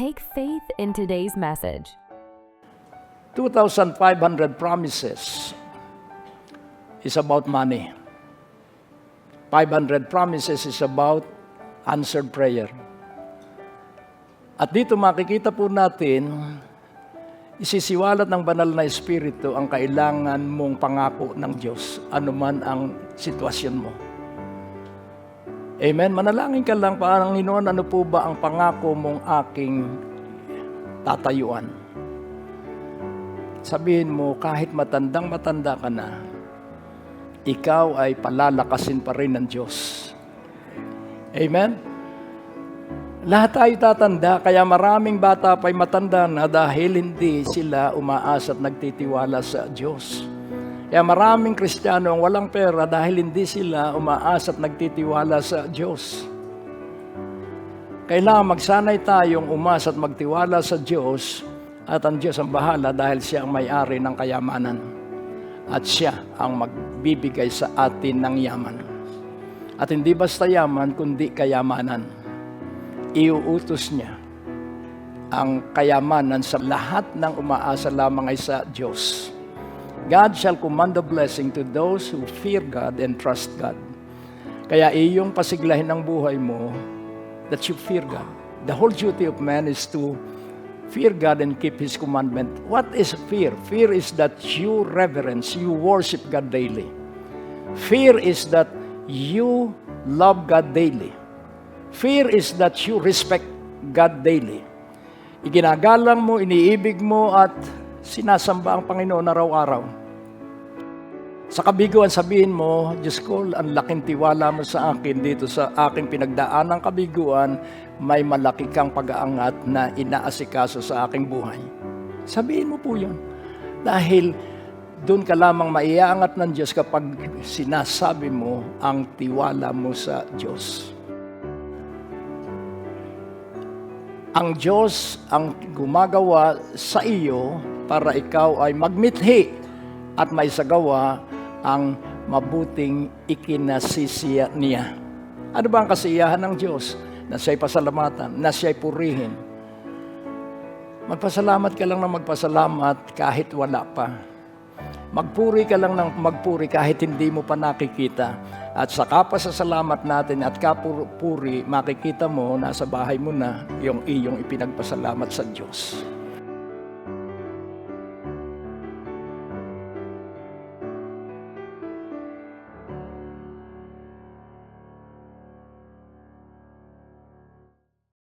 Take faith in today's message. 2,500 promises is about money. 500 promises is about answered prayer. At dito makikita po natin, isisiwalat ng banal na Espiritu ang kailangan mong pangako ng Diyos, anuman ang sitwasyon mo. Amen. Manalangin ka lang, Panginoon, ano po ba ang pangako mong aking tatayuan? Sabihin mo, kahit matandang matanda ka na, ikaw ay palalakasin pa rin ng Diyos. Amen? Lahat tayo tatanda, kaya maraming bata pa'y matanda na dahil hindi sila umaasa at nagtitiwala sa Diyos. Kaya maraming Kristiyano ang walang pera dahil hindi sila umaasa at nagtitiwala sa Diyos. Kailangan magsanay tayong umasa at magtiwala sa Diyos at ang Diyos ang bahala dahil siya ang may-ari ng kayamanan. At siya ang magbibigay sa atin ng yaman. At hindi basta yaman, kundi kayamanan. Iuutos niya ang kayamanan sa lahat ng umaasa lamang ay sa Diyos. God shall command the blessing to those who fear God and trust God. Kaya iyong pasiglahin ng buhay mo that you fear God. The whole duty of man is to fear God and keep His commandment. What is fear? Fear is that you reverence, you worship God daily. Fear is that you love God daily. Fear is that you respect God daily. Iginagalang mo, iniibig mo at sinasamba ang Panginoon araw-araw. Sa kabiguan, sabihin mo, Diyos ko, ang laking tiwala mo sa akin dito sa aking pinagdaan ng kabiguan, may malaki kang pag-aangat na inaasikaso sa aking buhay. Sabihin mo po yun. Dahil doon ka lamang maiangat ng Diyos kapag sinasabi mo ang tiwala mo sa Diyos. Ang Diyos ang gumagawa sa iyo para ikaw ay magmithi at may sagawa ang mabuting ikinasisiya niya. Ano ba ang kasiyahan ng Diyos? Na siya'y pasalamatan, na siya'y purihin. Magpasalamat ka lang ng magpasalamat kahit wala pa. Magpuri ka lang ng magpuri kahit hindi mo pa nakikita. At sa kapasasalamat natin at kapuri, makikita mo, nasa bahay mo na yung iyong ipinagpasalamat sa Diyos.